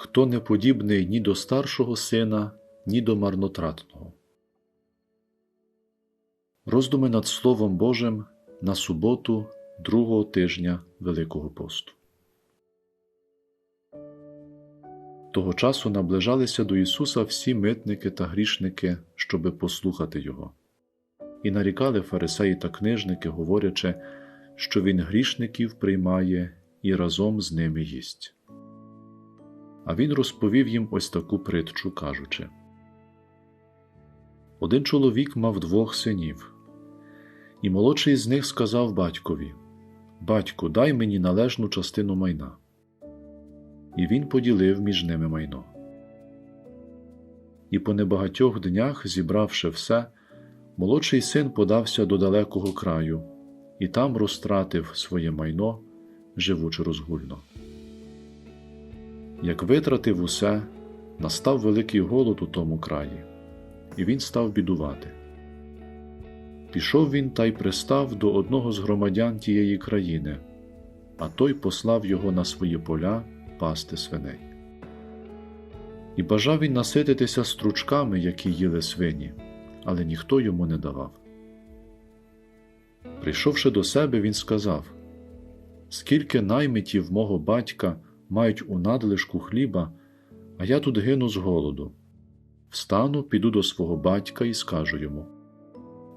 хто не подібний ні до старшого сина, ні до марнотратного. Роздуми над Словом Божим на суботу другого тижня Великого посту. Того часу наближалися до Ісуса всі митники та грішники, щоби послухати Його, і нарікали фарисеї та книжники, говорячи, що Він грішників приймає і разом з ними їсть. А він розповів їм ось таку притчу, кажучи Один чоловік мав двох синів, і молодший з них сказав батькові Батьку, дай мені належну частину майна. І він поділив між ними майно. І по небагатьох днях, зібравши все, молодший син подався до далекого краю і там розтратив своє майно, живучи розгульно. Як витратив усе, настав великий голод у тому краї, і він став бідувати. Пішов він та й пристав до одного з громадян тієї країни, а той послав його на свої поля пасти свиней. І бажав він насититися стручками, які їли свині, але ніхто йому не давав. Прийшовши до себе, він сказав Скільки наймитів мого батька мають у надлишку хліба, а я тут гину з голоду. Встану, піду до свого батька і скажу йому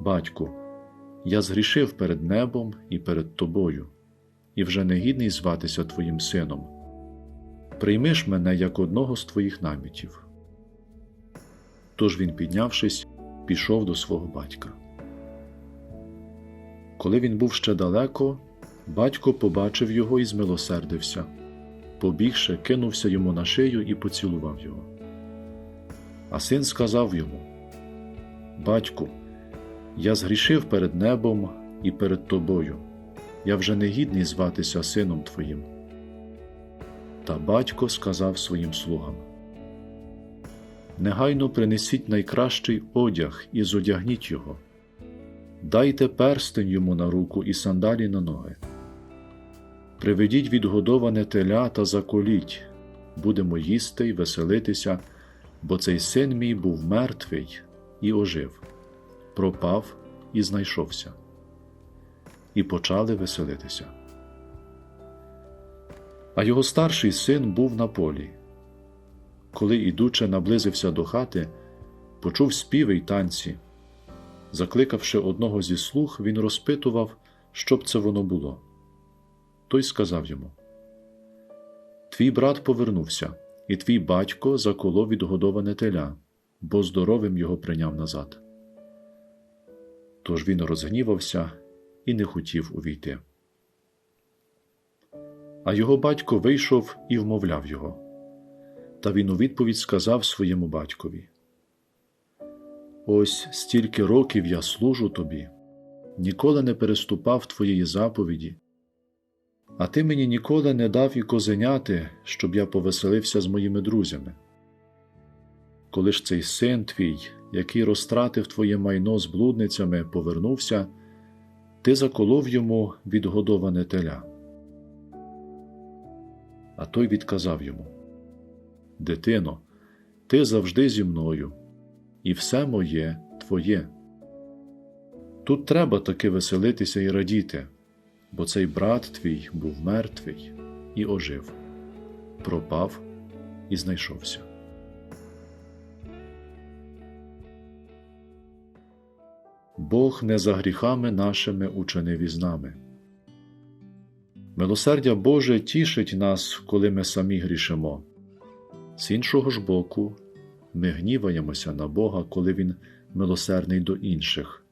Батьку, я згрішив перед небом і перед тобою, і вже не гідний зватися твоїм сином. Прийми мене як одного з твоїх намітів. Тож він, піднявшись, пішов до свого батька. Коли він був ще далеко, батько побачив його і змилосердився. Побігши, кинувся йому на шию і поцілував його. А син сказав йому: Батьку, я згрішив перед небом і перед тобою. Я вже не гідний зватися сином твоїм. Та батько сказав своїм слугам: Негайно принесіть найкращий одяг і зодягніть його. Дайте перстень йому на руку і сандалі на ноги. Приведіть відгодоване теля та заколіть, будемо їсти й веселитися, бо цей син мій був мертвий і ожив, пропав і знайшовся. І почали веселитися. А його старший син був на полі. Коли, ідучи, наблизився до хати, почув співи й танці. Закликавши одного зі слуг, він розпитував, що б це воно було. Той сказав йому: Твій брат повернувся, і твій батько заколов відгодоване теля, бо здоровим його прийняв назад. Тож він розгнівався і не хотів увійти. А його батько вийшов і вмовляв його. Та він у відповідь сказав своєму батькові: Ось стільки років я служу тобі, ніколи не переступав твоєї заповіді, а ти мені ніколи не дав і козеняти, щоб я повеселився з моїми друзями. Коли ж цей син твій, який розтратив твоє майно з блудницями, повернувся, ти заколов йому відгодоване теля. А той відказав йому: Дитино, ти завжди зі мною, і все моє твоє. Тут треба таки веселитися і радіти, бо цей брат твій був мертвий і ожив, пропав і знайшовся. Бог не за гріхами нашими учинив із нами. Милосердя Боже тішить нас, коли ми самі грішимо. З іншого ж боку, ми гніваємося на Бога, коли Він милосердний до інших,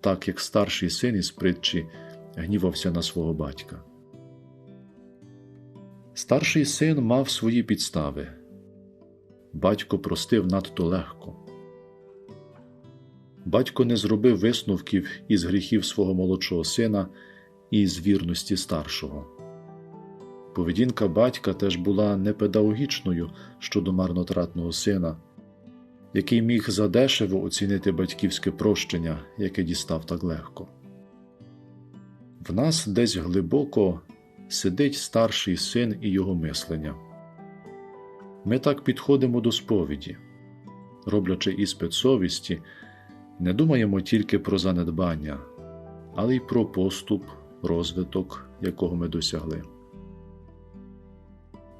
так як старший син із притчі гнівався на свого батька. Старший син мав свої підстави. Батько простив надто легко. Батько не зробив висновків із гріхів свого молодшого сина і з вірності старшого. Поведінка батька теж була непедагогічною щодо марнотратного сина, який міг задешево оцінити батьківське прощення, яке дістав так легко. В нас десь глибоко сидить старший син і його мислення. Ми так підходимо до сповіді, роблячи іспит совісті, не думаємо тільки про занедбання, але й про поступ, розвиток, якого ми досягли.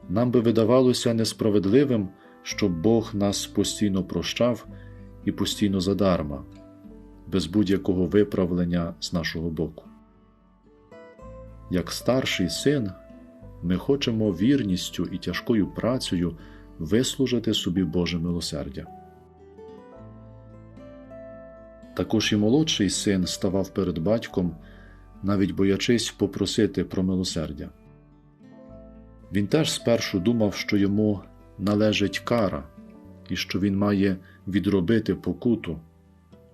Нам би видавалося несправедливим, щоб Бог нас постійно прощав і постійно задарма, без будь-якого виправлення з нашого боку. Як старший син, ми хочемо вірністю і тяжкою працею вислужити собі Боже милосердя. Також і молодший син ставав перед батьком, навіть боячись попросити про милосердя. Він теж спершу думав, що йому належить кара, і що він має відробити покуту,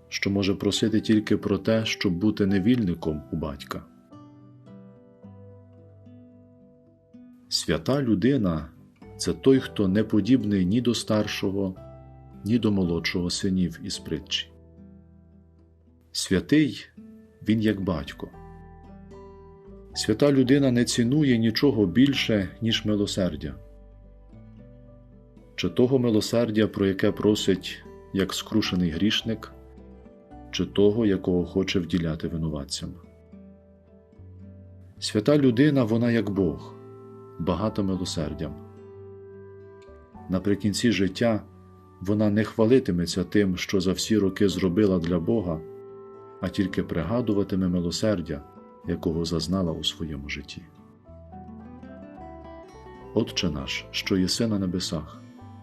що може просити тільки про те, щоб бути невільником у батька. Свята людина це той, хто не подібний ні до старшого, ні до молодшого синів із притчі. Святий він як батько. Свята людина не цінує нічого більше, ніж милосердя. Чи того милосердя, про яке просить як скрушений грішник, чи того, якого хоче вділяти винуватцям. Свята людина вона як Бог, багата милосердям. Наприкінці життя вона не хвалитиметься тим, що за всі роки зробила для Бога, а тільки пригадуватиме милосердя, якого зазнала у своєму житті. Отче наш, що єси на небесах,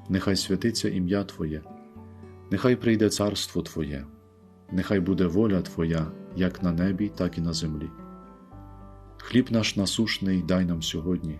нехай святиться ім'я Твоє, нехай прийде царство Твоє, нехай буде воля Твоя, як на небі, так і на землі. Хліб наш насушний дай нам сьогодні,